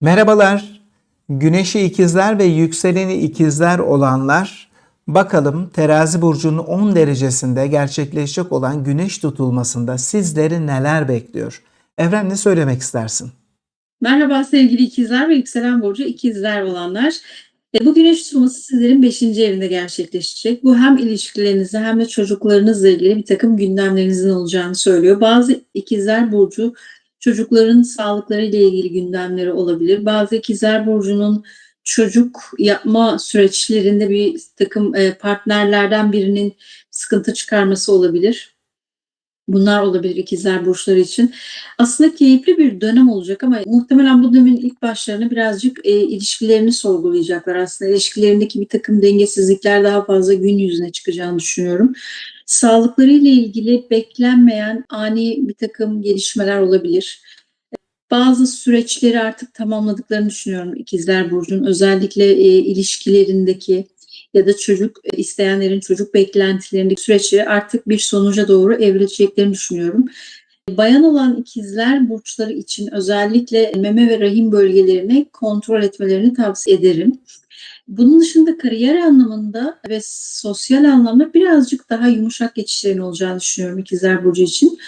Merhabalar. Güneşi ikizler ve yükseleni ikizler olanlar bakalım terazi burcunun 10 derecesinde gerçekleşecek olan güneş tutulmasında sizleri neler bekliyor? Evren ne söylemek istersin? Merhaba sevgili ikizler ve yükselen burcu ikizler olanlar. E, Bu güneş tutulması sizlerin 5. evinde gerçekleşecek. Bu hem ilişkilerinizle hem de çocuklarınızla ilgili bir takım gündemlerinizin olacağını söylüyor. Bazı ikizler burcu çocukların sağlıkları ile ilgili gündemleri olabilir. Bazı ikizler burcunun çocuk yapma süreçlerinde bir takım e, partnerlerden birinin sıkıntı çıkarması olabilir. Bunlar olabilir ikizler burçları için. Aslında keyifli bir dönem olacak ama muhtemelen bu dönemin ilk başlarını birazcık e, ilişkilerini sorgulayacaklar. Aslında ilişkilerindeki bir takım dengesizlikler daha fazla gün yüzüne çıkacağını düşünüyorum. Sağlıkları ile ilgili beklenmeyen ani bir takım gelişmeler olabilir. Bazı süreçleri artık tamamladıklarını düşünüyorum ikizler burcunun. Özellikle e, ilişkilerindeki ya da çocuk e, isteyenlerin çocuk beklentilerindeki süreçleri artık bir sonuca doğru evrileceklerini düşünüyorum. Bayan olan ikizler burçları için özellikle meme ve rahim bölgelerini kontrol etmelerini tavsiye ederim. Bunun dışında kariyer anlamında ve sosyal anlamda birazcık daha yumuşak geçişlerin olacağını düşünüyorum ikizler burcu için.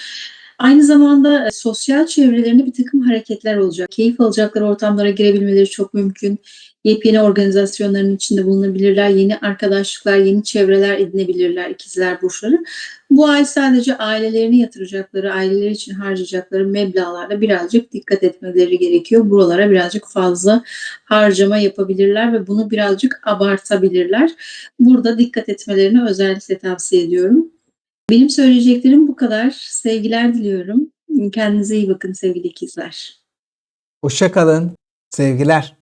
Aynı zamanda e, sosyal çevrelerinde bir takım hareketler olacak. Keyif alacakları ortamlara girebilmeleri çok mümkün. Yepyeni organizasyonların içinde bulunabilirler. Yeni arkadaşlıklar, yeni çevreler edinebilirler ikizler burçları. Bu ay sadece ailelerini yatıracakları, aileleri için harcayacakları meblağlarda birazcık dikkat etmeleri gerekiyor. Buralara birazcık fazla harcama yapabilirler ve bunu birazcık abartabilirler. Burada dikkat etmelerini özellikle tavsiye ediyorum. Benim söyleyeceklerim bu kadar. Sevgiler diliyorum. Kendinize iyi bakın sevgili ikizler. Hoşça kalın. Sevgiler.